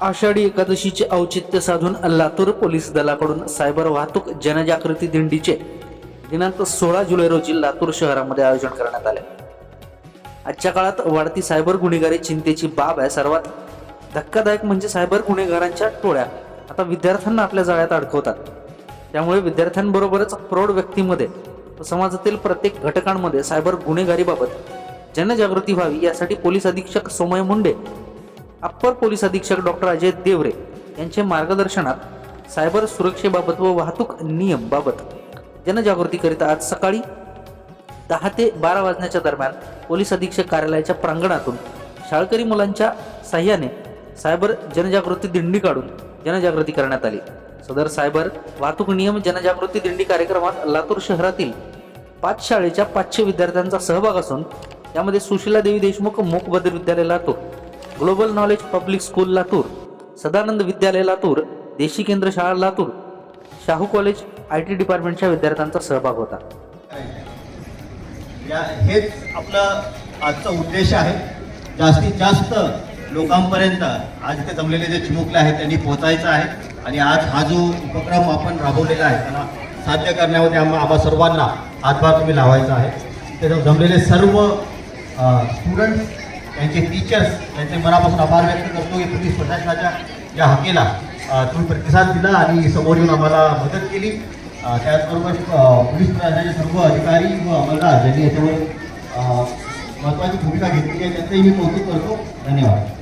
आषाढी एकादशीचे औचित्य साधून लातूर पोलीस दलाकडून सायबर वाहतूक जनजागृती दिंडीचे दिनांक सोळा जुलै रोजी लातूर शहरामध्ये आयोजन करण्यात आले. आजच्या काळात वाढती सायबर गुन्हेगारी चिंतेची बाब आहे. सर्वात धक्कादायक म्हणजे सायबर गुन्हेगारांच्या टोळ्या. आता विद्यार्थ्यांना आपल्या जाळ्यात अडकवतात. त्यामुळे विद्यार्थ्यांबरोबरच प्रौढ व्यक्तीमध्ये समाजातील प्रत्येक घटकांमध्ये सायबर गुन्हेगारीबाबत जनजागृती व्हावी यासाठी पोलीस अधीक्षक सोमय मुंडे अप्पर पोलीस अधीक्षक डॉक्टर अजय देवरे यांचे मार्गदर्शनात सायबर सुरक्षेबाबत व वाहतूक नियम बाबत जनजागृतीकरिता आज सकाळी दहा ते बारा वाजण्याच्या दरम्यान पोलीस अधीक्षक कार्यालयाच्या प्रांगणातून शाळकरी मुलांच्या साह्याने सायबर जनजागृती दिंडी काढून जनजागृती करण्यात आली. सदर सायबर वाहतूक नियम जनजागृती दिंडी कार्यक्रमात लातूर शहरातील पाच शाळेच्या पाचशे विद्यार्थ्यांचा सहभाग असून त्यामध्ये सुशीला देवी देशमुख मूक विद्यालय Latur global knowledge public school Latur Sadanand विद्यालय लातूर देशी केंद्र शाळा Latur Shahu college I T डिपार्टमेंटच्या विद्यार्थ्यांचा सहभाग होता. या हेच आपलं आजचा उद्देश आहे. जास्तीत जास्त लोकांपर्यंत आज ते जमलेले जे चिमुकले आहेत त्यांनी पोहोचायचं आहे. आणि आज हा जो उपक्रम आपण राबवलेला आहे त्याला साध्य करण्यामध्ये आम्हा आम्हा सर्वांना हातभार तुम्ही लावायचा आहे. तिथे जमलेले सर्व स्टुडंट्स त्यांचे टीचर्स यांचे मनापासून आभार व्यक्त करतो. की तुम्ही प्रशासनाच्या या हकेला तुम्ही प्रतिसाद दिला आणि समोर येऊन आम्हाला मदत केली. त्याचबरोबर पोलीस प्रशासनाचे सर्व अधिकारी व अंमलदार ज्यांनी याच्यावर महत्त्वाची भूमिका घेतली आहे त्यांचंही मी कौतुक करतो. धन्यवाद.